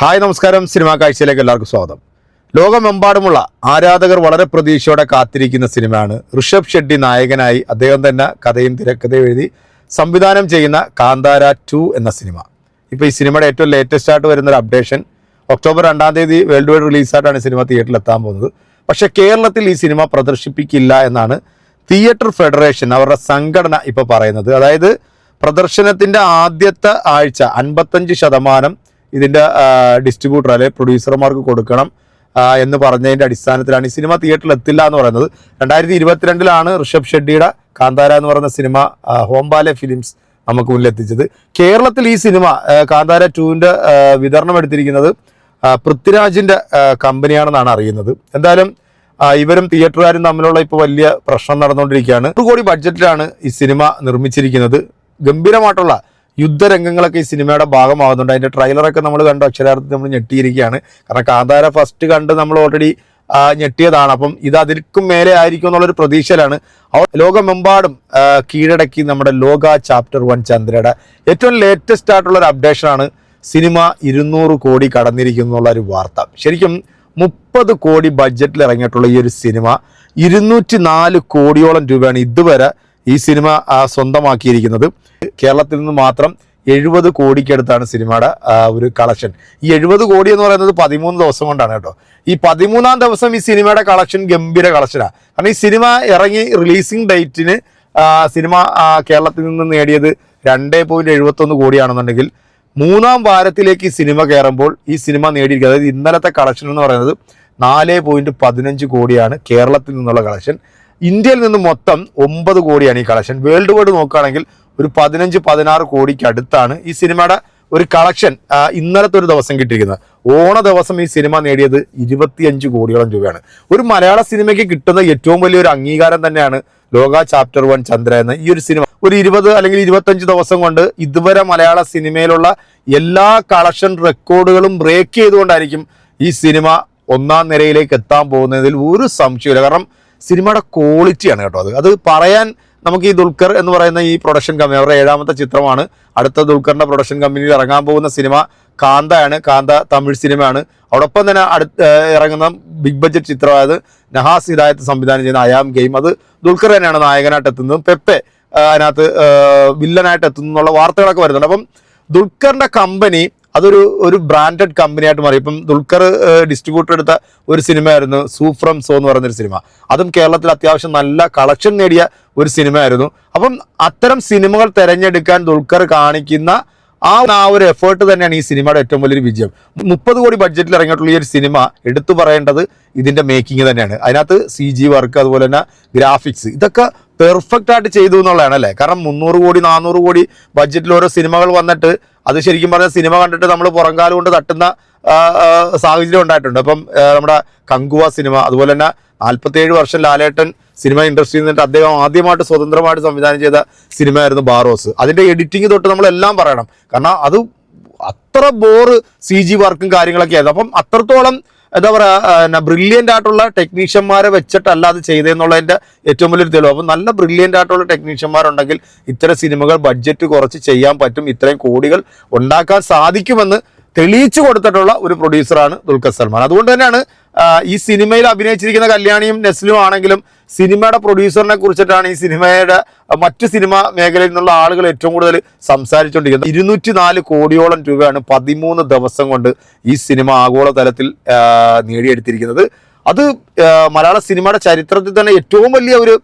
Hi നമസ്കാരം. Cinema കാഴ്ചയിലേക്ക് എല്ലാവർക്കും സ്വാഗതം. ലോകമെമ്പാടുമുള്ള ആരാധകർ വളരെ പ്രതീക്ഷയോടെ കാത്തിരിക്കുന്ന സിനിമയാണ്. ഋഷഭ് ഷെട്ടി നായകനായി അദ്ദേഹം തന്നെ കഥയും തിരക്കഥയും എഴുതി സംവിധാനം ചെയ്യുന്ന കാന്താര ടു എന്ന സിനിമ. ഇപ്പോൾ ഈ സിനിമയുടെ ഏറ്റവും ലേറ്റസ്റ്റ് ആയിട്ട് വരുന്ന ഒരു അപ്ഡേഷൻ ഒക്ടോബർ രണ്ടാം തീയതി വേൾഡ് വൈഡ് റിലീസായിട്ടാണ് സിനിമ തിയേറ്ററിൽ എത്താൻ പോകുന്നത്. പക്ഷേ കേരളത്തിൽ ഈ സിനിമ പ്രദർശിപ്പിക്കില്ല എന്നാണ് തിയേറ്റർ ഫെഡറേഷൻ അവരുടെ സംഘടന ഇപ്പോൾ പറയുന്നത്. അതായത് പ്രദർശനത്തിന്റെ ആദ്യത്തെ ആഴ്ച അൻപത്തഞ്ച് ശതമാനം ഇതിന്റെ ഡിസ്ട്രിബ്യൂട്ടർ അല്ലെങ്കിൽ പ്രൊഡ്യൂസർമാർക്ക് കൊടുക്കണം എന്ന് പറഞ്ഞതിന്റെ അടിസ്ഥാനത്തിലാണ് ഈ സിനിമ തിയേറ്ററിൽ എത്തില്ല എന്ന് പറയുന്നത്. രണ്ടായിരത്തി ഇരുപത്തിരണ്ടിലാണ് ഋഷഭ് ഷെഡ്ഡിയുടെ കാന്താര എന്ന് പറയുന്ന സിനിമ ഹോംബാലെ ഫിലിംസ് നമുക്ക് മുന്നിൽ എത്തിച്ചത് കേരളത്തിൽ ഈ സിനിമ കാന്താര ടുവിന്റെ വിതരണം എടുത്തിരിക്കുന്നത് പൃഥ്വിരാജിന്റെ കമ്പനിയാണെന്നാണ് അറിയുന്നത്. എന്തായാലും ഇവരും തിയേറ്ററുകാരും തമ്മിലുള്ള ഇപ്പോൾ വലിയ പ്രശ്നം നടന്നുകൊണ്ടിരിക്കുകയാണ്. ഒരു കോടി ബഡ്ജറ്റിലാണ് ഈ സിനിമ നിർമ്മിച്ചിരിക്കുന്നത്. ഗംഭീരമായിട്ടുള്ള യുദ്ധരംഗങ്ങളൊക്കെ ഈ സിനിമയുടെ ഭാഗമാകുന്നുണ്ട് അതിന്റെ ട്രെയിലറൊക്കെ നമ്മൾ കണ്ടു. അക്ഷരാർത്ഥത്തിൽ നമ്മൾ ഞെട്ടിയിരിക്കുകയാണ്. കാരണം കാന്താര ഫസ്റ്റ് കണ്ട് നമ്മൾ ഓൾറെഡി ഞെട്ടിയതാണ്. അപ്പം ഇത് അതിൽക്കും മേലെ ആയിരിക്കും എന്നുള്ളൊരു പ്രതീക്ഷയിലാണ്. ലോകമെമ്പാടും കീഴടക്കി നമ്മുടെ ലോക ചാപ്റ്റർ വൺ ചന്ദ്രയുടെ ഏറ്റവും ലേറ്റസ്റ്റ് ആയിട്ടുള്ള ഒരു അപ്ഡേഷനാണ് സിനിമ ഇരുന്നൂറ് കോടി കടന്നിരിക്കുന്നു എന്നുള്ള ഒരു വാർത്ത. ശരിക്കും മുപ്പത് കോടി ബഡ്ജറ്റിൽ ഇറങ്ങിയിട്ടുള്ള ഈ ഒരു സിനിമ ഇരുന്നൂറ്റി നാല് കോടിയോളം രൂപയാണ് ഇതുവരെ ഈ സിനിമ സ്വന്തമാക്കിയിരിക്കുന്നത്. കേരളത്തിൽ നിന്ന് മാത്രം എഴുപത് കോടിക്കടുത്താണ് സിനിമയുടെ ഒരു കളക്ഷൻ. ഈ എഴുപത് കോടി എന്ന് പറയുന്നത് പതിമൂന്ന് ദിവസം കൊണ്ടാണ് കേട്ടോ. ഈ പതിമൂന്നാം ദിവസം ഈ സിനിമയുടെ കളക്ഷൻ ഗംഭീര കളക്ഷനാണ് കാരണം ഈ സിനിമ ഇറങ്ങി റിലീസിംഗ് ഡേറ്റിന് സിനിമ കേരളത്തിൽ നിന്ന് നേടിയത് രണ്ടേ പോയിന്റ് എഴുപത്തൊന്ന് കോടിയാണെന്നുണ്ടെങ്കിൽ മൂന്നാം വാരത്തിലേക്ക് ഈ സിനിമ കയറുമ്പോൾ ഈ സിനിമ നേടിയിരിക്കുന്നത് അതായത് ഇന്നലത്തെ കളക്ഷൻ എന്ന് പറയുന്നത് നാല് പോയിന്റ് പതിനഞ്ച് കോടിയാണ് കേരളത്തിൽ നിന്നുള്ള കളക്ഷൻ. ഇന്ത്യയിൽ നിന്ന് മൊത്തം ഒമ്പത് കോടിയാണ് ഈ കളക്ഷൻ. വേൾഡ് വൈഡ് നോക്കുകയാണെങ്കിൽ ഒരു പതിനഞ്ച് പതിനാറ് കോടിക്ക് അടുത്താണ് ഈ സിനിമയുടെ ഒരു കളക്ഷൻ ഇന്നലത്തെ ഒരു ദിവസം കിട്ടിയിരിക്കുന്നത്. ഓണ ദിവസം ഈ സിനിമ നേടിയത് ഇരുപത്തിയഞ്ച് കോടിയോളം രൂപയാണ്. ഒരു മലയാള സിനിമയ്ക്ക് കിട്ടുന്ന ഏറ്റവും വലിയൊരു അംഗീകാരം തന്നെയാണ് ലോക ചാപ്റ്റർ വൺ ചന്ദ്ര എന്ന ഈ ഒരു സിനിമ. ഒരു ഇരുപത് അല്ലെങ്കിൽ ഇരുപത്തഞ്ച് ദിവസം കൊണ്ട് ഇതുവരെ മലയാള സിനിമയിലുള്ള എല്ലാ കളക്ഷൻ റെക്കോർഡുകളും ബ്രേക്ക് ചെയ്തുകൊണ്ടായിരിക്കും ഈ സിനിമ ഒന്നാം നിരയിലേക്ക് എത്താൻ പോകുന്നതിൽ ഒരു സംശയമില്ല കാരണം സിനിമയുടെ ക്വാളിറ്റിയാണ് കേട്ടോ അത്. അത് പറയാൻ നമുക്ക് ഈ ദുൽഖർ എന്ന് പറയുന്ന ഈ പ്രൊഡക്ഷൻ കമ്പനി അവരുടെ ഏഴാമത്തെ ചിത്രമാണ്. അടുത്ത ദുൽഖറിന്റെ പ്രൊഡക്ഷൻ കമ്പനിയിൽ ഇറങ്ങാൻ പോകുന്ന സിനിമ കാന്തയാണ്. കാന്ത തമിഴ് സിനിമയാണ്. അതോടൊപ്പം തന്നെ അടുത്ത് ഇറങ്ങുന്ന ബിഗ് ബഡ്ജറ്റ് ചിത്രമായത് നഹാസ് ഹിദായത്ത് സംവിധാനം ചെയ്യുന്ന അയാം ഗെയിം അത് ദുൽഖർ തന്നെയാണ് നായകനായിട്ട് എത്തുന്നത്. പെപ്പെ അതിനകത്ത് വില്ലനായിട്ട് എത്തുന്നു എന്നുള്ള വാർത്തകളൊക്കെ വരുന്നുണ്ട്. അപ്പം ദുൽഖറിന്റെ കമ്പനി അതൊരു ഒരു ബ്രാൻഡഡ് കമ്പനിയായിട്ട് മാറി. ഇപ്പം ദുൽഖർ ഡിസ്ട്രിബ്യൂട്ടർ എടുത്ത ഒരു സിനിമയായിരുന്നു സൂഫ്രം സോ എന്ന് പറയുന്നൊരു സിനിമ. അതും കേരളത്തിൽ അത്യാവശ്യം നല്ല കളക്ഷൻ നേടിയ ഒരു സിനിമയായിരുന്നു. അപ്പം അത്തരം സിനിമകൾ തിരഞ്ഞെടുക്കാൻ ദുൽഖർ കാണിക്കുന്ന ആ ആ ഒരു എഫേർട്ട് തന്നെയാണ് ഈ സിനിമയുടെ ഏറ്റവും വലിയൊരു വിജയം. മുപ്പത് കോടി ബഡ്ജറ്റിൽ ഇറങ്ങിയിട്ടുള്ള ഈ ഒരു സിനിമ എടുത്തു പറയേണ്ടത് ഇതിന്റെ മേക്കിംഗ് തന്നെയാണ്. അതിനകത്ത് സി ജി വർക്ക് അതുപോലെ തന്നെ ഗ്രാഫിക്സ് ഇതൊക്കെ പെർഫെക്റ്റ് ആയിട്ട് ചെയ്തു എന്നുള്ളതാണ് അല്ലേ? കാരണം മുന്നൂറ് കോടി നാനൂറ് കോടി ബഡ്ജറ്റിൽ ഓരോ സിനിമകൾ വന്നിട്ട് അത് ശരിക്കും പറഞ്ഞാൽ സിനിമ കണ്ടിട്ട് നമ്മൾ പുറംകാലം കൊണ്ട് തട്ടുന്ന സാഹചര്യം ഉണ്ടായിട്ടുണ്ട്. അപ്പം നമ്മുടെ കങ്കുവ സിനിമ അതുപോലെ തന്നെ നാൽപ്പത്തേഴ് വർഷം ലാലേട്ടൻ സിനിമ ഇൻഡസ്ട്രിയിൽ നിന്നിട്ട് അദ്ദേഹം ആദ്യമായിട്ട് സ്വതന്ത്രമായിട്ട് സംവിധാനം ചെയ്ത സിനിമയായിരുന്നു ബാറോസ്. അതിന്റെ എഡിറ്റിംഗ് തൊട്ട് നമ്മളെല്ലാം പറയണം. കാരണം അത് അത്ര ബോറ് സി ജി വർക്കും കാര്യങ്ങളൊക്കെ ആയിരുന്നു. അപ്പം അത്രത്തോളം എന്താ പറയുക ബ്രില്യന്റ് ആയിട്ടുള്ള ടെക്നീഷ്യന്മാരെ വെച്ചിട്ടല്ല അത് ചെയ്തതെന്നുള്ളതിന്റെ ഏറ്റവും വലിയൊരു തെളിവ്. അപ്പം നല്ല ബ്രില്യന്റ് ആയിട്ടുള്ള ടെക്നീഷ്യന്മാരുണ്ടെങ്കിൽ ഇത്തരം സിനിമകൾ ബഡ്ജറ്റ് കുറച്ച് ചെയ്യാൻ പറ്റും ഇത്രയും കോടികൾ ഉണ്ടാക്കാൻ സാധിക്കുമെന്ന് തെളിയിച്ചു കൊടുത്തിട്ടുള്ള ഒരു പ്രൊഡ്യൂസറാണ് ദുൽഖർ സൽമാൻ. അതുകൊണ്ട് തന്നെയാണ് ഈ സിനിമയിൽ അഭിനയിച്ചിരിക്കുന്ന കല്യാണിയും നെസ്ലും ആണെങ്കിലും സിനിമയുടെ പ്രൊഡ്യൂസറിനെ കുറിച്ചിട്ടാണ് ഈ സിനിമയുടെ മറ്റ് സിനിമ മേഖലയിൽ നിന്നുള്ള ആളുകൾ ഏറ്റവും കൂടുതൽ സംസാരിച്ചുകൊണ്ടിരിക്കുന്നത്. ഇരുന്നൂറ്റി നാല് കോടിയോളം രൂപയാണ് പതിമൂന്ന് ദിവസം കൊണ്ട് ഈ സിനിമ ആഗോള തലത്തിൽ നേടിയെടുത്തിരിക്കുന്നത്. അത് മലയാള സിനിമയുടെ ചരിത്രത്തിൽ തന്നെ ഏറ്റവും വലിയ ഒരു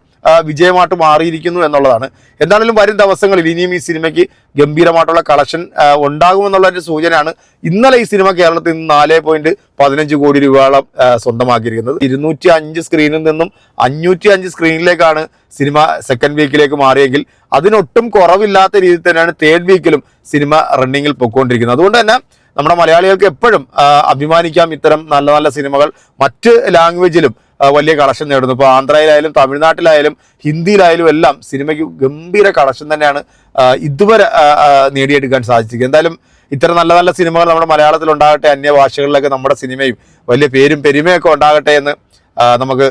വിജയമായിട്ട് മാറിയിരിക്കുന്നു എന്നുള്ളതാണ്. എന്താണെങ്കിലും വരും ദിവസങ്ങളിൽ ഇനിയും ഈ സിനിമയ്ക്ക് ഗംഭീരമായിട്ടുള്ള കളക്ഷൻ ഉണ്ടാകുമെന്നുള്ള ഒരു സൂചനയാണ് ഇന്നലെ ഈ സിനിമ കേരളത്തിൽ നിന്ന് നാല് പോയിന്റ് പതിനഞ്ച് കോടി രൂപയോളം സ്വന്തമാക്കിയിരിക്കുന്നത്. ഇരുന്നൂറ്റി അഞ്ച് സ്ക്രീനിൽ നിന്നും അഞ്ഞൂറ്റി അഞ്ച് സ്ക്രീനിലേക്കാണ് സിനിമ സെക്കൻഡ് വീക്കിലേക്ക് മാറിയെങ്കിൽ അതിനൊട്ടും കുറവില്ലാത്ത രീതിയിൽ തന്നെയാണ് തേർഡ് വീക്കിലും സിനിമ റണ്ണിങ്ങിൽ പൊയ്ക്കൊണ്ടിരിക്കുന്നത് അതുകൊണ്ട് തന്നെ നമ്മുടെ മലയാളികൾക്ക് എപ്പോഴും അഭിമാനിക്കാം ഇത്തരം നല്ല നല്ല സിനിമകൾ മറ്റ് ലാംഗ്വേജിലും വലിയ കളക്ഷൻ നേടുന്നു. ഇപ്പോൾ ആന്ധ്രയിലായാലും തമിഴ്നാട്ടിലായാലും ഹിന്ദിയിലായാലും എല്ലാം സിനിമയ്ക്ക് ഗംഭീര കളക്ഷൻ തന്നെയാണ് ഇതുവരെ നേടിയെടുക്കാൻ സാധിച്ചിരിക്കുന്നത്. എന്തായാലും ഇത്തരം നല്ല നല്ല സിനിമകൾ നമ്മുടെ മലയാളത്തിൽ ഉണ്ടാകട്ടെ അന്യ ഭാഷകളിലൊക്കെ നമ്മുടെ സിനിമയും വലിയ പേരും പെരുമയൊക്കെ ഉണ്ടാകട്ടെ എന്ന് നമുക്ക്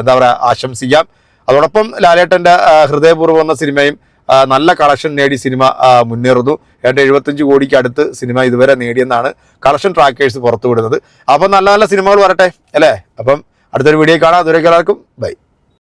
എന്താ പറയുക ആശംസിക്കാം. അതോടൊപ്പം ലാലേട്ടന്റെ ഹൃദയപൂർവം എന്ന സിനിമയും നല്ല കളക്ഷൻ നേടി സിനിമ മുന്നേറുന്നു. ഏതാണ്ട് എഴുപത്തഞ്ച് കോടിക്ക് അടുത്ത് സിനിമ ഇതുവരെ നേടിയെന്നാണ് കളക്ഷൻ ട്രാക്കേഴ്സ് പുറത്തുവിടുന്നത്. അപ്പം നല്ല നല്ല സിനിമകൾ വരട്ടെ അല്ലേ? അപ്പം അടുത്തൊരു വീഡിയോ കാണാം. അതുവരെ എല്ലാവർക്കും ബൈ.